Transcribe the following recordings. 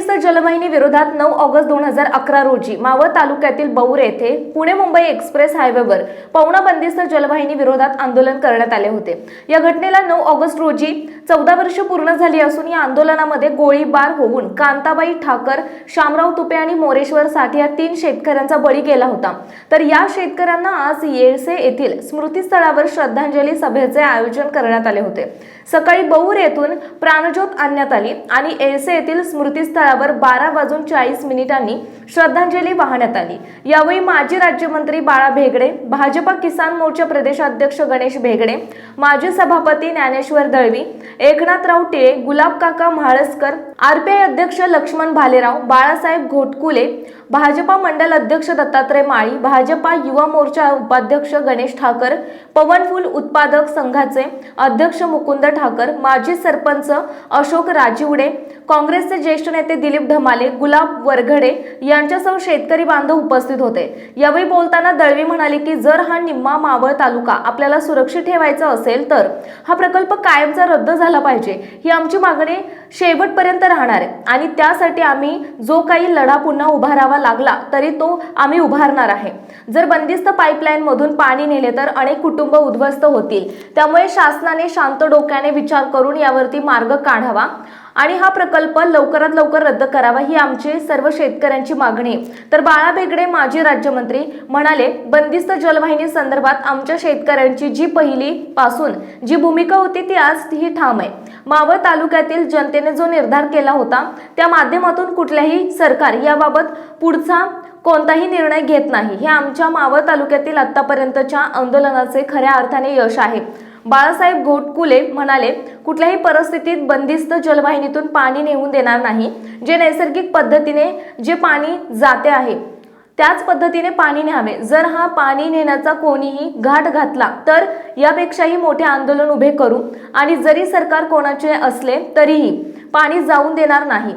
पवना जलवाहिनी विरोधात नऊ ऑगस्ट दोन हजार अकरा रोजी मावळ तालुक्यातील बौर येथे पुणे मुंबई एक्सप्रेस हायवेवर पवना बंदिस्त जलवाहिनी विरोधात आंदोलन करण्यात आले होते. या घटनेला नऊ ऑगस्ट रोजी चौदा वर्ष पूर्ण झाली असून या आंदोलनामध्ये गोळीबार होऊन कांताबाई ठाकर शामराव तुपे आणि मोरेश्वर साठे या तीन शेतकऱ्यांचा बळी गेला होता. तर या शेतकऱ्यांना आज येळसे येथील स्मृतीस्थळावर श्रद्धांजली सभेचे आयोजन करण्यात आले होते. सकाळी बौर येथून प्राणज्योत आणण्यात आली आणि येळसे येथील स्थळावर बारा वाजून चाळीस मिनिटांनी श्रद्धांजली वाहण्यात आली. यावेळी माजी राज्यमंत्री बाळा भेगडे भाजपा किसान मोर्चा प्रदेशाध्यक्ष गणेश भेगडे माजी सभापती ज्ञानेश्वर दळवी एकनाथराव टिळे गुलाब काका म्हाळसकर आरपीआय अध्यक्ष लक्ष्मण भालेराव बाळासाहेब घोटकुले भाजपा मंडल अध्यक्ष दत्तात्रय माळी भाजपा युवा मोर्चा उपाध्यक्ष गणेश ठाकर पवनफूल उत्पादक संघाचे अध्यक्ष मुकुंद ठाकर माजी सरपंच अशोक राजिवडे काँग्रेसचे ज्येष्ठ नेते दिलीप ढमाले गुलाब वरघडे यांच्यासह शेतकरी बांधव उपस्थित होते. यावेळी बोलताना दळवी म्हणाले की जर हा निम्मा मावळ तालुका आपल्याला सुरक्षित ठेवायचा असेल तर हा प्रकल्प कायमचा रद्द झाला पाहिजे. ही आमची मागणी शेवटपर्यंत राहणार आहे. आणि त्यासाठी आम्ही जो काही लढा पुन्हा उभारावा लागला तरी तो आम्ही उभारणार आहे. जर बंदिस्त पाईपलाईनमधून पाणी नेले तर अनेक कुटुंब उद्ध्वस्त होतील. त्यामुळे शासनाने शांत डोक्याने विचार करून यावरती मार्ग काढावा. आणि हा प्रकल्प लवकरात लवकर रद्द करावा ही आमची सर्व शेतकऱ्यांची मागणी तर बाळा बेगडे माजी राज्यमंत्री म्हणाले बंदिस्त जलवाहिनी संदर्भात आमच्या शेतकऱ्यांची जी पहिली पासून जी भूमिका होती ती आज ही ठाम आहे. मावळ तालुक्यातील जनतेने जो निर्धार केला होता त्या माध्यमातून कुठल्याही सरकार याबाबत पुढचा कोणताही निर्णय घेत नाही. हे आमच्या मावळ तालुक्यातील आत्तापर्यंतच्या आंदोलनाचे खऱ्या अर्थाने यश आहे. बाळासाहेब घोटकुले म्हणाले कुठल्याही परिस्थितीत बंदिस्त जलवाहिनीतून पाणी नेऊन देणार नाही. जे नैसर्गिक पद्धतीने जे पाणी जाते आहे त्याच पद्धतीने पाणी न्यावे. जर हा पाणी नेण्याचा कोणीही घाट घातला तर यापेक्षाही मोठे आंदोलन उभे करू. आणि जरी सरकार कोणाचे असले तरीही पाणी जाऊन देणार नाही.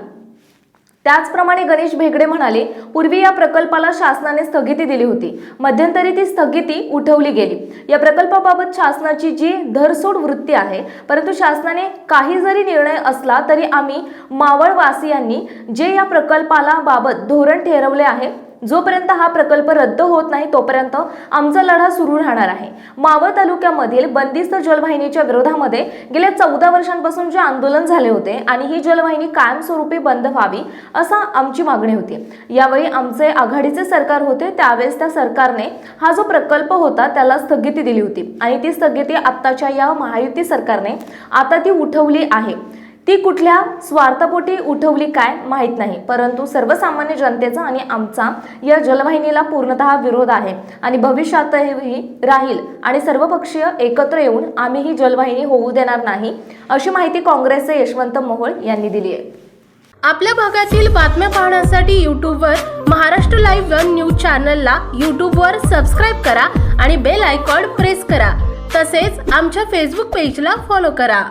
त्याचप्रमाणे गणेश भेगडे म्हणाले पूर्वी या प्रकल्पाला शासनाने स्थगिती दिली होती. मध्यंतरी ती स्थगिती उठवली गेली. या प्रकल्पाबाबत शासनाची जी धरसोड वृत्ती आहे परंतु शासनाने काही जरी निर्णय असला तरी आम्ही मावळवासियांनी जे या प्रकल्पाला बाबत धोरण ठरवले आहे जोपर्यंत हा प्रकल्प रद्द होत नाही तोपर्यंत आमचा लढा सुरू राहणार आहे. मावळ तालुक्यामधील बंदिस्त जलवाहिनीच्या विरोधामध्ये गेल्या चौदा वर्षांपासून जे आंदोलन झाले होते आणि ही जलवाहिनी कायमस्वरूपी बंद व्हावी असा आमची मागणी होती. यावेळी आमचे आघाडीचे सरकार होते त्यावेळेस त्या सरकारने हा जो प्रकल्प होता त्याला स्थगिती दिली होती. आणि ती स्थगिती आत्ताच्या या महायुती सरकारने आता ती उठवली आहे. ती कुठल्या स्वार्थपोटी उठवली काय माहीत नाही परंतु सर्वसामान्य जनतेचा आणि आमचा या जलवाहिनीला पूर्णतः विरोध आहे आणि भविष्यातही राहील आणि सर्वपक्षीय एकत्र येऊन आम्ही ही जलवाहिनी होऊ देणार नाही अशी माहिती काँग्रेसचे यशवंत मोहोळ यांनी दिली आहे. आपल्या भागातील बातम्या पाहण्यासाठी यूट्यूबवर महाराष्ट्र लाईव्ह वन न्यूज चॅनलला यूट्यूबवर सबस्क्राईब करा आणि बेल आयकॉन प्रेस करा. तसेच आमच्या फेसबुक पेजला फॉलो करा.